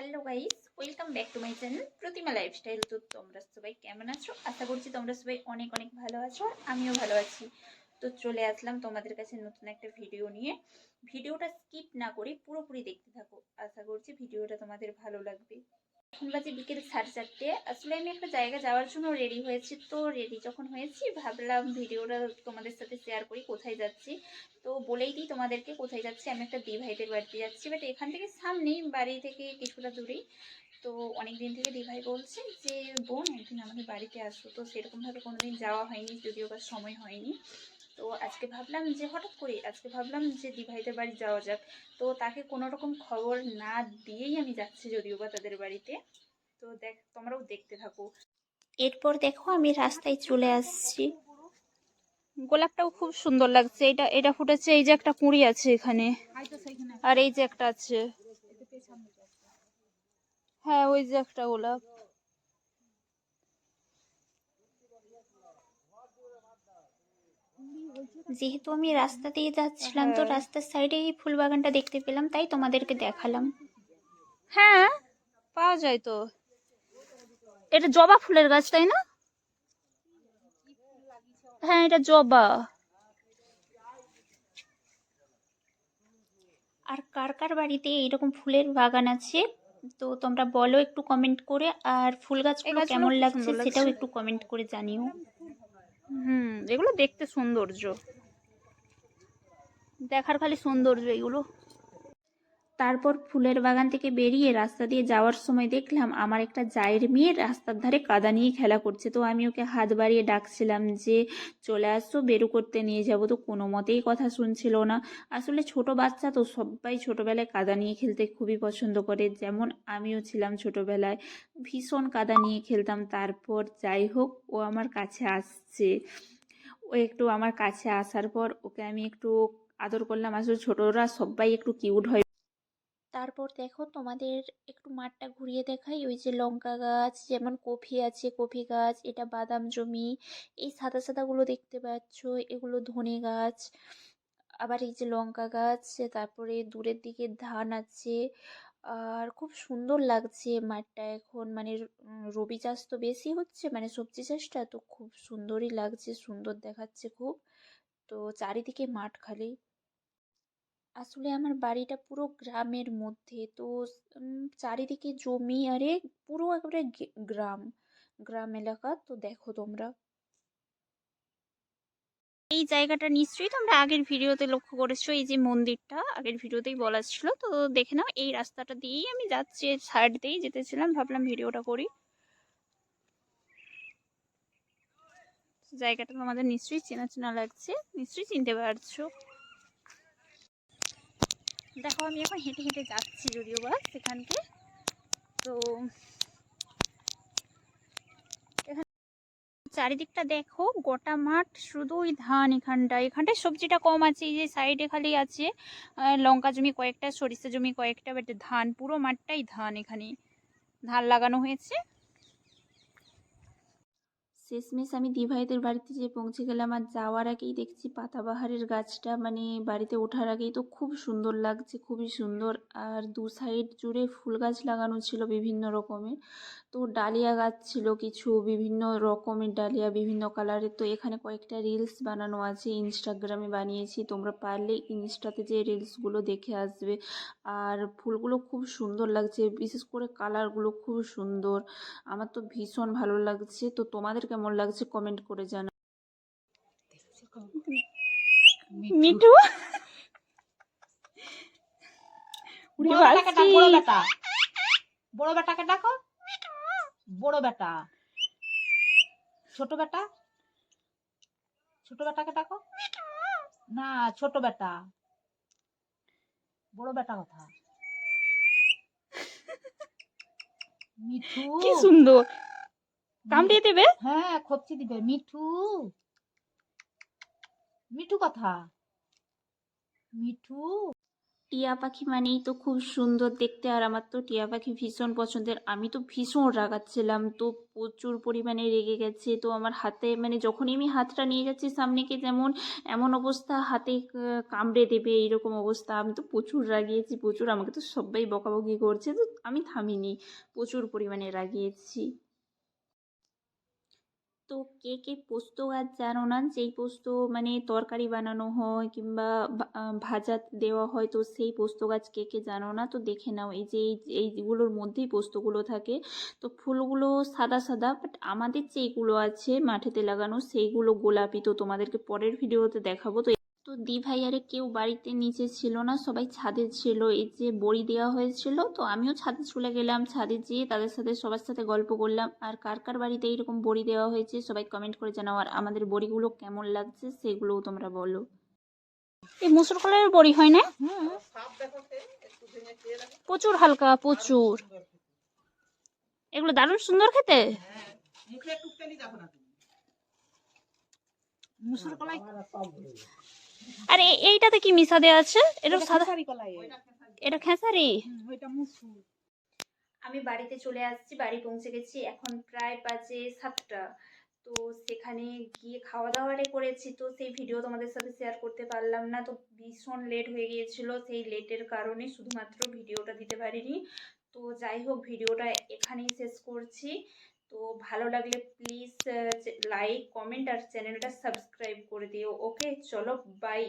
Hello guys welcome back to my channel Pratima lifestyle তো তোমরা সবাই কেমন আছো? আশা করছি তোমরা সবাই অনেক অনেক ভালো আছো আর আমিও ভালো আছি। তো চলে আসলাম তোমাদের কাছে নতুন একটা ভিডিও নিয়ে। ভিডিওটা স্কিপ না করে পুরোপুরি দেখতে থাকো। আশা করছি ভিডিওটা তোমাদের ভালো লাগবে। এখন বাজে বিকেল সাড়ে চারটে। আসলে আমি একটা জায়গা যাওয়ার জন্য রেডি হয়েছি, তো রেডি যখন হয়েছি ভাবলাম ভিডিওটা তোমাদের সাথে শেয়ার করি, কোথায় যাচ্ছি? তো বলেই দিই তোমাদেরকে কোথায় যাচ্ছি, আমি একটা দি ভাইদের বাড়িতে যাচ্ছি বাট এখান থেকে সামনেই, বাড়ি থেকে কিছুটা দূরেই। তো অনেক দিন থেকে দি ভাই বলছে যে, বোন, একদিন আমাদের বাড়িতে আসো। তো সেরকমভাবে কোনোদিন যাওয়া হয়নি, যদিও বা সময় হয়নি। তো আজকে ভাবলাম যে হঠাৎ করে আজকে ভাবলাম যে দি ভাইদের বাড়ি যাওয়া যাক। তো তাকে কোনো রকম খবর না দিয়েই আমি যাচ্ছি যদিও বা তাদের বাড়িতে। তো দেখ তোমরাও দেখতে থাকো। এরপর দেখো আমি রাস্তায় চলে আসছি। গোলাপটাও খুব সুন্দর লাগছে। এটা এটা ফুটেছে এই যে একটা কুঁড়ি আছে এখানে। আর এই যে একটা আছে। হ্যাঁ ওই যে একটা গোলাপ। যেহেতু আমি রাস্তা দিয়ে যাচ্ছিলাম তো হ্যাঁ। রাস্তার সাইডে এই ফুল বাগানটা দেখতে পেলাম তাই তোমাদেরকে দেখালাম। হ্যাঁ পাওয়া যায় তো। এটা জবা ফুলের গাছ তাই না? হ্যাঁ এটা জবা। আর কার কার বাড়িতে এইরকম ফুলের বাগান আছে তো তোমরা বলো একটু কমেন্ট করে আর ফুল গাছগুলো গাছগুলো কেমন লাগছে সেটাও একটু কমেন্ট করে জানিও। হুম এগুলো দেখতে সৌন্দর্য। দেখার খালি সৌন্দর্য এগুলো। তারপর ফুলের বাগান থেকে বেরিয়ে রাস্তা দিয়ে যাওয়ার সময় দেখলাম, আমার একটা জায়ের মেয়ে রাস্তার ধারে কাদা নিয়ে খেলা করছে। তো আমি ওকে হাত বাড়িয়ে ডাকছিলাম যে, চলে আসো, বেরু করতে নিয়ে যাব। তো কোনো মতেই কথা শুনছিল না। আসলে ছোট বাচ্চা তো সবাই ছোটোবেলায় কাদা নিয়ে খেলতে খুবই পছন্দ করে। যেমন আমিও ছিলাম ছোটোবেলায়, ভীষণ কাদা নিয়ে খেলতাম। তারপর যাই হোক, ও আমার কাছে আসছে। ও একটু আমার কাছে আসার পর ওকে আমি একটু আদর করলাম। আসলে ছোটরা সবাই একটু কিউট হয়। তারপর দেখো তোমাদের একটু মাঠটা ঘুরিয়ে দেখাই। ওই যে লঙ্কা গাছ, যেমন কফি আছে, কফি গাছ, এটা বাদাম জমি, এই সাদা সাদাগুলো দেখতে পাচ্ছ, এগুলো ধনে গাছ। আবার এই যে লঙ্কা গাছ, তারপরে দূরের দিকে ধান আছে। আর খুব সুন্দর লাগছে মাঠটা এখন মানে রবি চাষ তো বেশি হচ্ছে মানে সবজি চাষটা তো খুব সুন্দরই লাগছে, সুন্দর দেখাচ্ছে খুব। তো চারিদিকে মাঠ খালি। আসলে আমার বাড়িটা পুরো গ্রামের মধ্যে। তো চারিদিকে জমি, আরে পুরো একেবারে গ্রাম গ্রাম এলাকা। তো দেখো তোমরা। এই জায়গাটা নিশ্চয়ই তোমরা আগের ভিডিওতে লক্ষ্য করেছ, এই যে মন্দিরটা। আগের ভিডিওতেই বলা ছিল। তো দেখে নাও, এই রাস্তাটা দিয়েই আমি যাচ্ছি সাইড দিয়েই যেতেছিলাম, ভাবলাম ভিডিওটা করি। জায়গাটা তোমাদের নিশ্চয়ই চেনা চেনা লাগছে, নিশ্চয়ই চিনতে পারছ। দেখো, আমি এখন হেঁটে হেঁটে যাচ্ছি যদিও বা সেখানকে। তো চারিদিকটা দেখো, গোটা মাঠ শুধু ওই ধান এখানটায় এখানটায় সবজিটা কম আছে, এই যে সাইডে খালি আছে লঙ্কা জমি কয়েকটা, সরিষা জমি কয়েকটা বাট ধান, পুরো মাঠটাই ধান এখানে। ধান লাগানো হয়েছে। শেষমেশ আমি দিভাইদের বাড়িতে যে পৌঁছে গেলাম আর যাওয়ার আগেই দেখছি পাতাবাহারের গাছটা মানে বাড়িতে ওঠার আগেই তো খুব সুন্দর লাগছে, খুবই সুন্দর। আর দু সাইড জুড়ে ফুল গাছ লাগানো ছিল বিভিন্ন রকমের। তো ডালিয়া গাছ ছিল কিছু বিভিন্ন রকমের ডালিয়া বিভিন্ন কালারের। তো এখানে কয়েকটা রিলস বানানো আছে ইনস্টাগ্রামে বানিয়েছি। তোমরা পারলে ইনস্টাতে যে রিলসগুলো দেখে আসবে। আর ফুলগুলো খুব সুন্দর লাগছে বিশেষ করে কালারগুলো খুব সুন্দর। আমার তো ভীষণ ভালো লাগছে। তো তোমাদের কেমন লাগছে কমেন্ট করে জানা মিঠু। বড় বেটাকে ডাক, বড়। বেটা। ছোট বেটা? ছোট বেটাকে ডাকো। না ছোট বেটা। বড় বেটা কথা। মিঠু। কি সুন্দর। কামড়িয়ে দেবে? হ্যাঁ খপচি দিবে। মিঠু। মিঠু কথা। মিঠু। টিয়া পাখি মানেই তো খুব সুন্দর দেখতে, আর আমার তো টিয়া পাখি ভীষণ পছন্দের। আমি তো ভীষণ রাগাচ্ছিলাম, তো প্রচুর পরিমাণে রেগে গেছে। তো আমার হাতে মানে যখনই আমি হাতটা নিয়ে যাচ্ছি সামনেকে যেমন, এমন অবস্থা, হাতে কামড়ে দেবে এইরকম অবস্থা। আমি তো প্রচুর রাগিয়েছি, প্রচুর। আমাকে তো সবাই বকাবকি করছে, তো আমি থামিনি, প্রচুর পরিমাণে রাগিয়েছি। তো কে কে পোস্ত গাছ জানো না? যেই পোস্ত মানে তরকারি বানানো হয় কিংবা ভাজা দেওয়া হয়, তো সেই পোস্ত গাছ কে কে জানো না? তো দেখে নাও, এই যে, এই- এইগুলোর মধ্যেই পোস্তগুলো থাকে। তো ফুলগুলো সাদা সাদা বাট আমাদের যেইগুলো আছে মাঠেতে লাগানো, সেইগুলো গোলাপি, তো তোমাদেরকে পরের ভিডিওতে দেখাবো। তো তো দি ভাই আরে কেউ বাড়িতে নিচে ছিল না সবাই ছাদে ছিল। এই যে বড়ি দেওয়া হয়েছিল তো আমিও ছাদে চলে গেলাম। ছাদে যেয়ে তাদের সাথে সবার সাথে গল্প করলাম। আর কার কার বাড়িতে এইরকম বড়ি দেওয়া হয়েছে সবাই কমেন্ট করে জানাও। আর আমাদের বড়িগুলো কেমন লাগছে সেগুলোও তোমরা বলো। এই মুসুর বড়ি হয় না? প্রচুর হালকা প্রচুর। এগুলো দারুণ সুন্দর খেতে। মুসুর কলাই আর এইটাতে কি মিশা দেওয়া আছে? এটা সাদা এটা খেসারি? আমি বাড়িতে চলে আসছি বাড়ি পৌঁছে গেছি এখন প্রায় বাজে সাতটা। তো সেখানে গিয়ে খাওয়া দাওয়ারে করেছি তো সেই ভিডিও তোমাদের সাথে শেয়ার করতে পারলাম না। তো ভীষণ লেট হয়ে গিয়েছিল সেই লেটের কারণে শুধুমাত্র ভিডিওটা দিতে পারিনি। তো যাই হোক ভিডিওটা এখানেই শেষ করছি। তো ভালো লাগলে প্লিজ লাইক কমেন্ট আর চ্যানেলটা সাবস্ক্রাইব করে দিও। ওকে চলো বাই